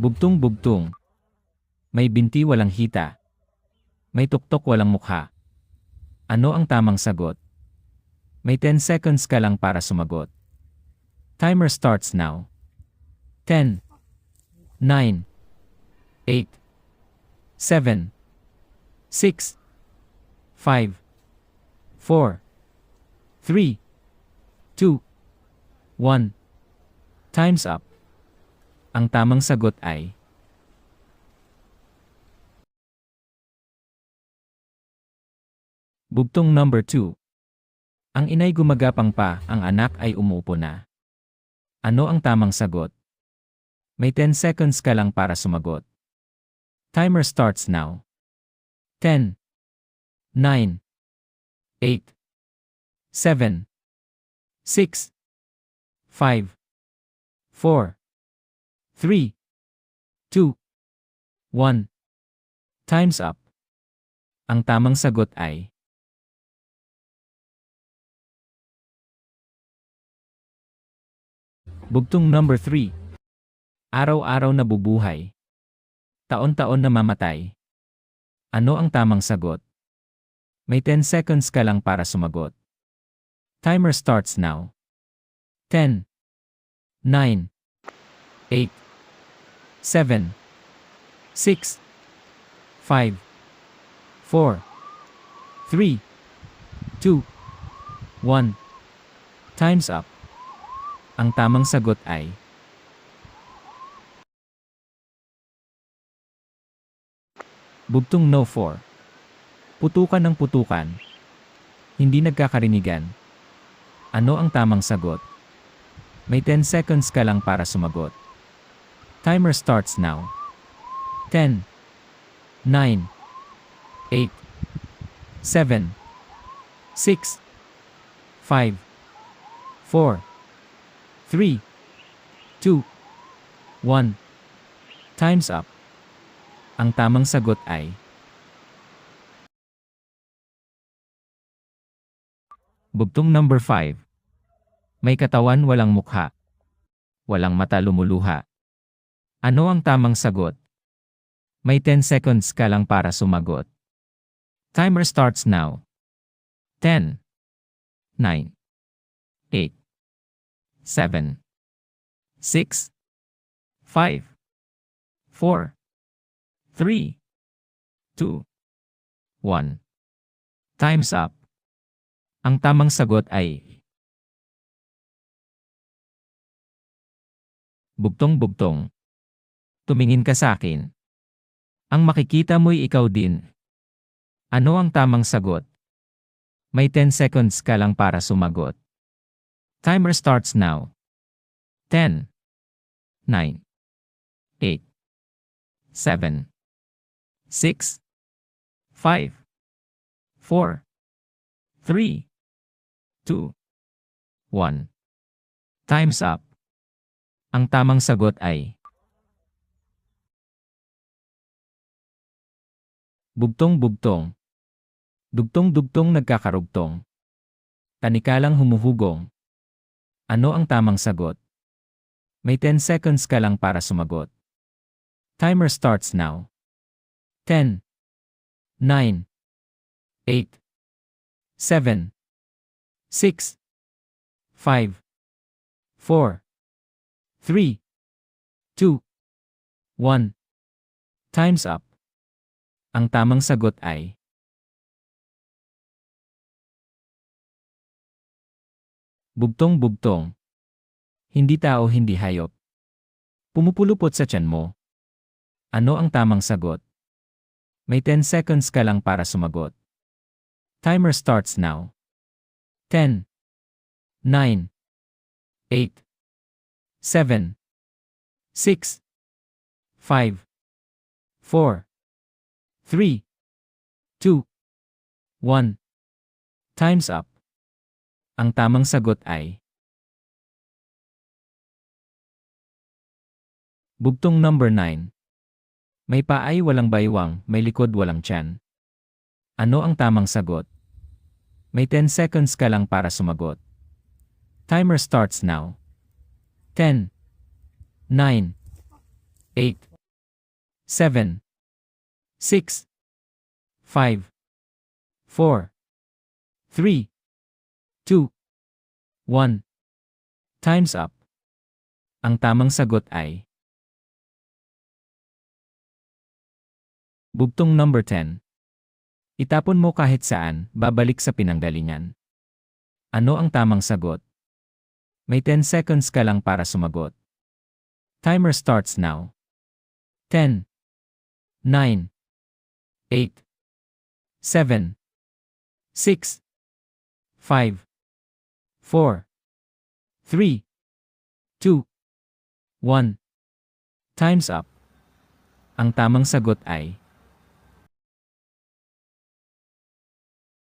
Bugtong-bugtong. May binti walang hita. May tuktok walang mukha. Ano ang tamang sagot? May 10 seconds ka lang para sumagot. Timer starts now. 10, 9, 8, 7, 6, 5, 4, 3, 2, 1. Time's up. Ang tamang sagot ay Bugtong number 2. Ang inay gumagapang pa, ang anak ay umuupo na. Ano ang tamang sagot? May 10 seconds ka lang para sumagot. Timer starts now. 10, 9, 8, 7, 6, 5, 4, 3, 2, 1. Time's up. Ang tamang sagot ay Bugtong number 3. Araw-araw na bubuhay. Taon-taon na mamatay. Ano ang tamang sagot? May 10 seconds ka lang para sumagot. Timer starts now. 10, 9, 8, 7, 6, 5, 4, 3, 2, 1. Time's up. Ang tamang sagot ay Bugtong no 4. Putukan ng putukan. Hindi nagkakarinigan. Ano ang tamang sagot? May 10 seconds ka lang para sumagot. Timer starts now. 10, 9, 8, 7, 6, 5, 4, 3, 2, 1. Time's up. Ang tamang sagot ay Bugtong number 5. May katawan walang mukha. Walang mata lumuluha. Ano ang tamang sagot? May 10 seconds ka lang para sumagot. Timer starts now. 10, 9, 8, 7, 6, 5, 4, 3, 2, 1. Time's up. Ang tamang sagot ay Bugtong-bugtong. Tumingin ka sa akin. Ang makikita mo'y ikaw din. Ano ang tamang sagot? May 10 seconds ka lang para sumagot. Timer starts now. 10, 9, 8, 7, 6, 5, 4, 3, 2, 1. Time's up. Ang tamang sagot ay Bugtong-bugtong. Dugtong-dugtong nagkakarugtong. Tanikalang humuhugong. Ano ang tamang sagot? May 10 seconds ka lang para sumagot. Timer starts now. 10, 9, 8, 7, 6, 5, 4, 3, 2, 1. Time's up. Ang tamang sagot ay Bugtong-bugtong. Hindi tao hindi hayop. Pumupulupot sa tiyan mo. Ano ang tamang sagot? May 10 seconds ka lang para sumagot. Timer starts now. 10, 9, 8, 7, 6, 5, 4, 3, 2, 1. Time's up. Ang tamang sagot ay Bugtong number 9. May paay walang baywang, may likod walang tiyan. Ano ang tamang sagot? May 10 seconds ka lang para sumagot. Timer starts now. 10, 9, 8, 7, 6, 5, 4, 3, 2, 1. Time's up. Ang tamang sagot ay Bugtong number 10. Itapon mo kahit saan, babalik sa pinanggalingan. Ano ang tamang sagot? May 10 seconds ka lang para sumagot. Timer starts now. 10, 9, 8, 7, 6, 5, 4, 3, 2, 1. Time's up. Ang tamang sagot ay